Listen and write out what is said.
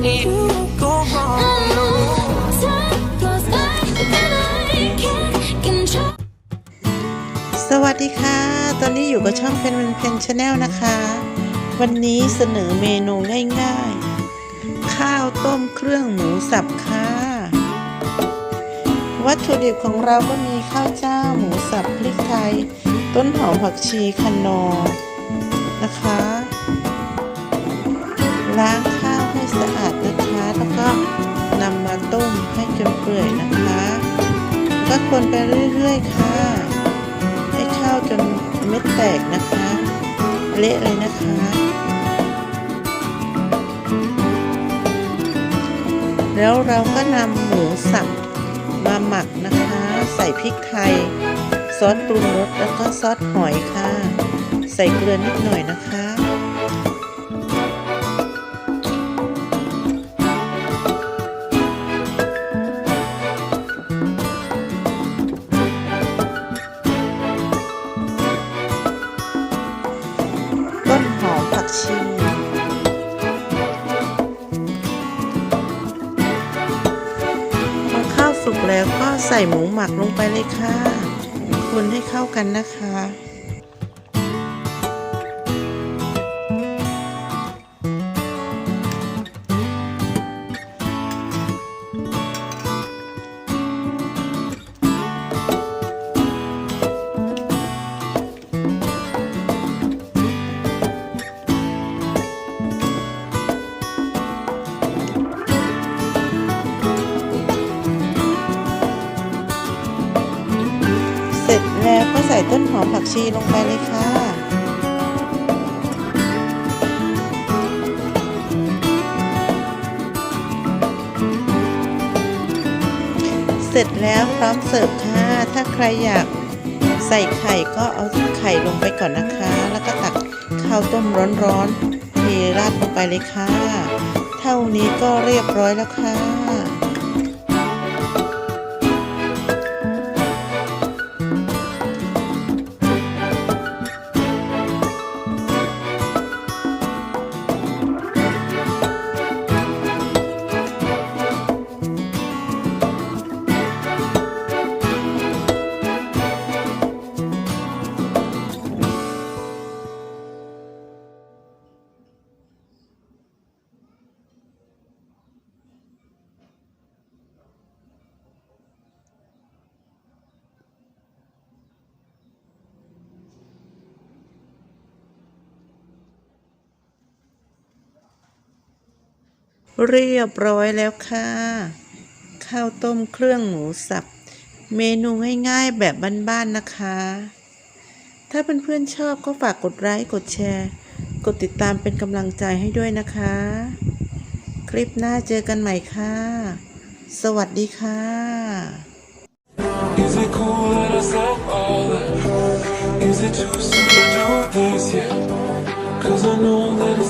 need to go wrong. No. สวัสดีค่ะ ตอนนี้อยู่กับช่องเป็นเป็นเพนชาแนลนะคะ วันนี้เสนอเมนูง่ายๆ ข้าวต้มเครื่องหมูสับค่ะ วัตถุดิบของเราก็มีข้าวเจ้าหมูสับพริกไทย ต้นหอมผักชีคะนอ ต้มให้จนเปื่อยนะคะ ก็คนไปเรื่อยๆค่ะ ให้ข้าวจนเม็ดแตกนะคะ เละเลยนะคะแล้วเราก็นำหมูสับมาหมักนะคะ ใส่พริกไทย ซอสปรุงรสแล้วก็ซอสหอยค่ะ ใส่เกลือนิดหน่อยนะคะ ชีพอข้าวสุกแล้วก็ใส่หมูหมักลงไปเลยค่ะคนให้เข้ากันนะคะ ใส่ต้นหอมผักชีลงไปเลยค่ะ เสร็จแล้วพร้อมเสิร์ฟค่ะ ถ้าใครอยากใส่ไข่ก็เอาไข่ลงไปก่อนนะคะ แล้วก็ตักข้าวต้มร้อนๆเทราดลงไปเลยค่ะ เท่านี้ก็เรียบร้อยแล้วค่ะ เรียบร้อยแล้วค่ะ ข้าวต้มเครื่องหมูสับ เมนูง่ายๆแบบบ้านๆนะคะ ถ้าเพื่อนๆชอบก็ฝากกดไลค์กดแชร์ กดติดตามเป็นกำลังใจให้ด้วยนะคะ คลิปหน้าเจอกันใหม่ค่ะ สวัสดีค่ะ Is it cool that I said all that? Is it too soon to do this yet? Cause I know that it's